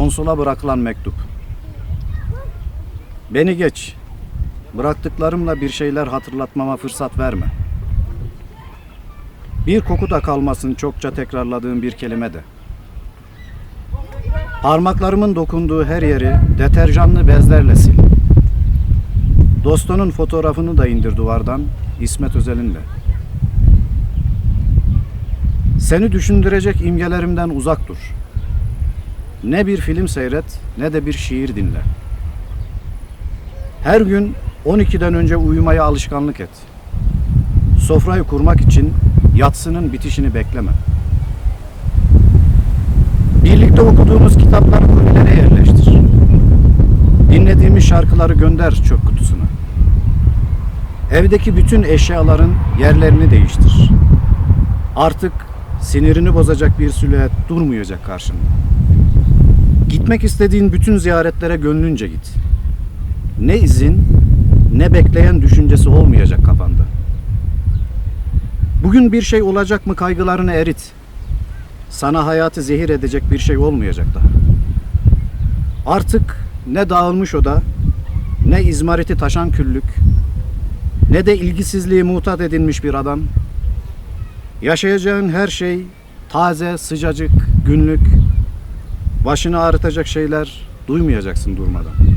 konsola bırakılan mektup. Beni geç. Bıraktıklarımla bir şeyler hatırlatmama fırsat verme. Bir koku da kalmasın çokça tekrarladığım bir kelime de. Parmaklarımın dokunduğu her yeri deterjanlı bezlerle sil. Dostunun fotoğrafını da indir duvardan İsmet Özel'inle. Seni düşündürecek imgelerimden uzak dur. Ne bir film seyret ne de bir şiir dinle. Her gün 12'den önce uyumaya alışkanlık et. Sofrayı kurmak için yatsının bitişini bekleme. Birlikte okuduğumuz kitapları kulübelere yerleştir. Dinlediğimiz şarkıları gönder çöp kutusuna. Evdeki bütün eşyaların yerlerini değiştir. Artık sinirini bozacak bir silüet durmayacak karşında. Gitmek istediğin bütün ziyaretlere gönlünce git. Ne izin ne bekleyen düşüncesi olmayacak kafanda. Bugün bir şey olacak mı kaygılarını erit. Sana hayatı zehir edecek bir şey olmayacak daha. Artık ne dağılmış oda, ne izmariti taşan küllük, ne de ilgisizliği mutat edilmiş bir adam. Yaşayacağın her şey taze, sıcacık, günlük. Başını ağrıtacak şeyler duymayacaksın durmadan.